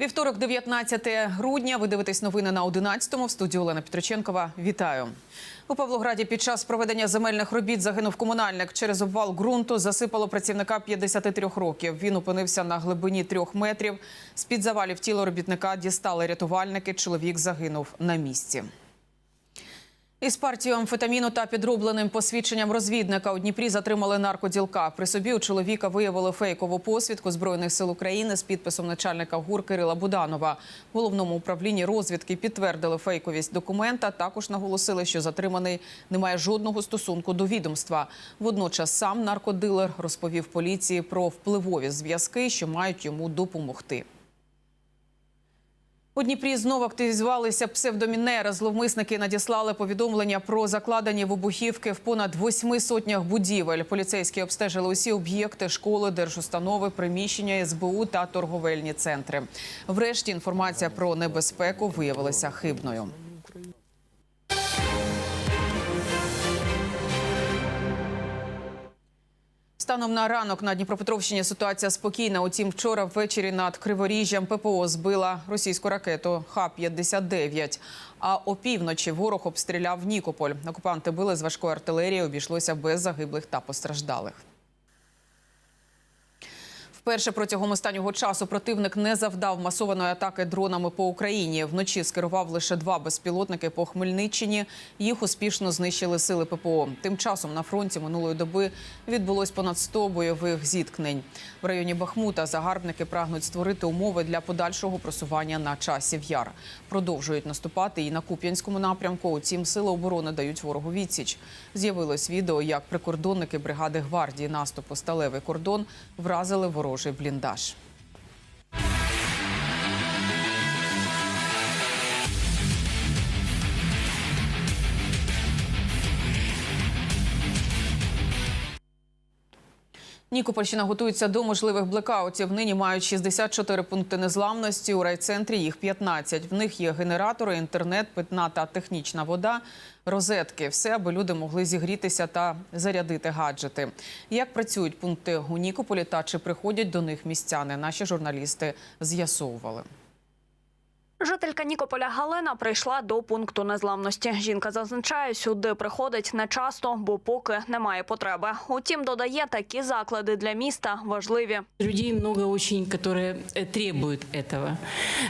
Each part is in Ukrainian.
Вівторок, 19 грудня. Ви дивитесь новини на 11-му. В студії Олена Петроченкова. Вітаю. У Павлограді під час проведення земельних робіт загинув комунальник. Через обвал ґрунту засипало працівника 53 років. Він опинився на глибині трьох метрів. З-під завалів тіло робітника дістали рятувальники. Чоловік загинув на місці. Із партією амфетаміну та підробленим посвідченням розвідника у Дніпрі затримали наркоділка. При собі у чоловіка виявили фейкову посвідку збройних сил України з підписом начальника ГУР Кирила Буданова. Головному управлінні розвідки підтвердили фейковість документа. Також наголосили, що затриманий не має жодного стосунку до відомства. Водночас сам наркодилер розповів поліції про впливові зв'язки, що мають йому допомогти. У Дніпрі знову активізувалися псевдомінери. Зловмисники надіслали повідомлення про закладені вибухівки в понад восьми сотнях будівель. Поліцейські обстежили усі об'єкти, школи, держустанови, приміщення СБУ та торговельні центри. Врешті інформація про небезпеку виявилася хибною. Станом на ранок на Дніпропетровщині ситуація спокійна. Утім, вчора ввечері над Криворіжжям ППО збила російську ракету Х-59. А опівночі ворог обстріляв Нікополь. Окупанти били з важкої артилерії. Обійшлося без загиблих та постраждалих. Вперше протягом останнього часу противник не завдав масованої атаки дронами по Україні. Вночі скерував лише два безпілотники по Хмельниччині. Їх успішно знищили сили ППО. Тим часом на фронті минулої доби відбулось понад 100 бойових зіткнень. В районі Бахмута загарбники прагнуть створити умови для подальшого просування на часів яр. Продовжують наступати і на Куп'янському напрямку. Утім, сили оборони дають ворогу відсіч. З'явилось відео, як прикордонники бригади гвардії наступу Сталевий кордон вразили ворожий бліндаж. Нікопольщина готується до можливих блекаутів. Нині мають 64 пункти незламності. У райцентрі їх 15. В них є генератори, інтернет, питна та технічна вода, розетки. Все, аби люди могли зігрітися та зарядити гаджети. Як працюють пункти у Нікополі та чи приходять до них містяни? Наші журналісти з'ясовували. Жителька Нікополя Галина прийшла до пункту незламності. Жінка зазначає, сюди приходить не часто, бо поки немає потреби. Утім, додає, такі заклади для міста важливі. Людей много очень, которые э, требуют этого.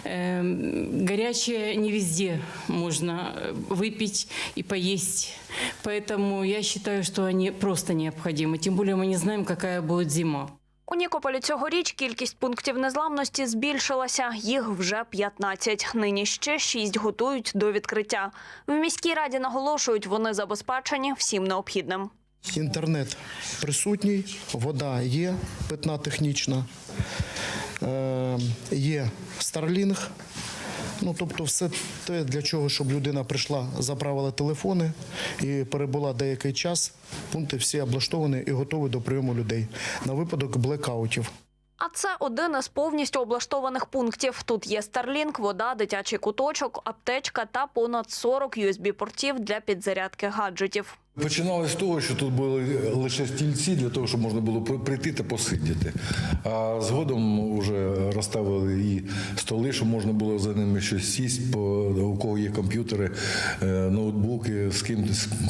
Эм, Горячее не везде можно э, выпить и поесть. Поэтому я считаю, что они просто необходимы. Тем более мы не знаем, какая будет зима. У Нікополі цьогоріч кількість пунктів незламності збільшилася. Їх вже 15. Нині ще 6 готують до відкриття. В міській раді наголошують, вони забезпечені всім необхідним. Інтернет присутній, вода є, питна технічна, е, є Starlink. Ну, тобто, все те, для чого, щоб людина прийшла, заправила телефони і перебула деякий час. Пункти всі облаштовані і готові до прийому людей на випадок блекаутів. А це один із повністю облаштованих пунктів. Тут є Starlink, вода, дитячий куточок, аптечка та понад 40 USB-портів для підзарядки гаджетів. Починалось з того, що тут були лише стільці для того, щоб можна було прийти та посидіти. А згодом вже розставили і столи, щоб можна було за ними щось сість, у кого є комп'ютери, е, ноутбуки, з ким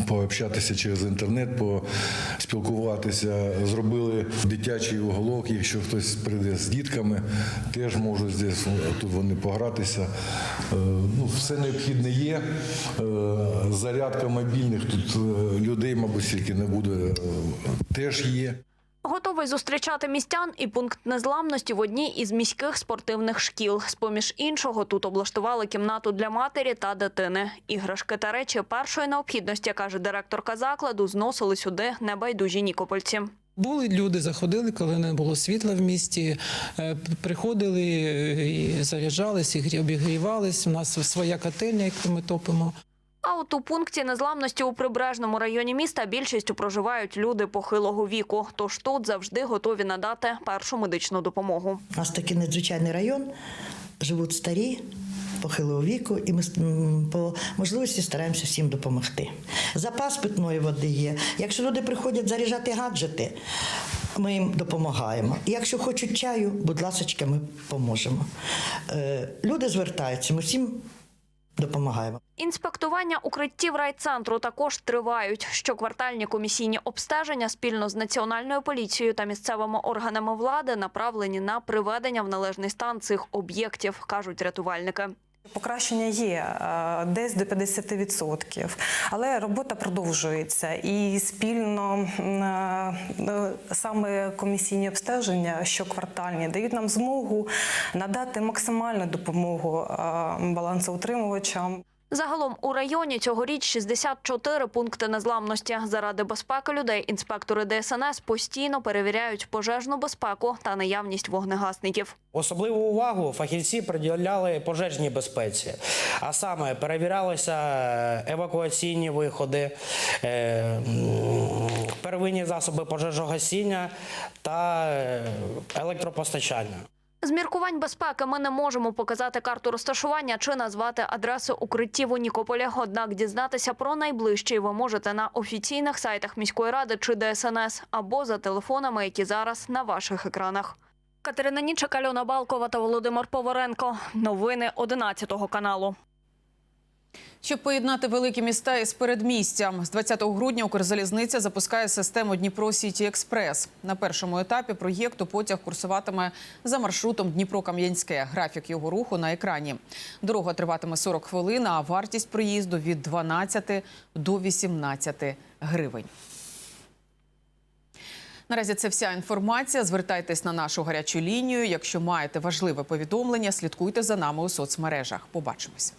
пообщатися через інтернет, поспілкуватися. Зробили дитячий уголок, якщо хтось прийде з дітками, теж можуть здесь, тут вони погратися. Е, Ну, все необхідне є. Е, Зарядка мобільних тут людей, мабуть, стільки не буде, е, теж є. Готовий зустрічати містян і пункт незламності в одній із міських спортивних шкіл. З-поміж іншого тут облаштували кімнату для матері та дитини. Іграшки та речі першої необхідності, каже директорка закладу, зносили сюди небайдужі нікопольці. Були люди, заходили, коли не було світла в місті, е, приходили е, і заряджались, і обігрівались. У нас своя котельня, яку ми топимо. А от у пункті незламності у прибережному районі міста більшістю проживають люди похилого віку. Тож тут завжди готові надати першу медичну допомогу. У нас такий надзвичайний район, живуть старі, похилого віку, і ми по можливості стараємося всім допомогти. Запас питної води є. Якщо люди приходять заряджати гаджети, ми їм допомагаємо. Якщо хочуть чаю, будь ласка, ми поможемо. Е, Люди звертаються, ми всім допомагаємо. Інспектування укриттів райцентру також тривають. Щоквартальні комісійні обстеження спільно з національною поліцією та місцевими органами влади направлені на приведення в належний стан цих об'єктів, кажуть рятувальники. Покращення є е, десь до 50%, але робота продовжується і спільно е, саме комісійні обстеження щоквартальні дають нам змогу надати максимальну допомогу е, балансоутримувачам. Загалом у районі цьогоріч 64 пункти незламності. Заради безпеки людей інспектори ДСНС постійно перевіряють пожежну безпеку та наявність вогнегасників. Особливу увагу фахівці приділяли пожежній безпеці, а саме перевірялися евакуаційні виходи, е, первинні засоби пожежогасіння та е, електропостачання. З міркувань безпеки ми не можемо показати карту розташування чи назвати адреси укриттів у Нікополі. Однак дізнатися про найближчий ви можете на офіційних сайтах міської ради чи ДСНС або за телефонами, які зараз на ваших екранах. Катерина Нічак, Альона Балкова та Володимир Поваренко. Новини 11 каналу. Щоб поєднати великі міста із передмістям, з 20 грудня Укрзалізниця запускає систему Дніпро Сіті Експрес. На першому етапі проєкту потяг курсуватиме за маршрутом Дніпро-Кам'янське. Графік його руху на екрані. Дорога триватиме 40 хвилин, а вартість проїзду від 12 до 18 гривень. Наразі це вся інформація. Звертайтесь на нашу гарячу лінію. Якщо маєте важливе повідомлення, слідкуйте за нами у соцмережах. Побачимось.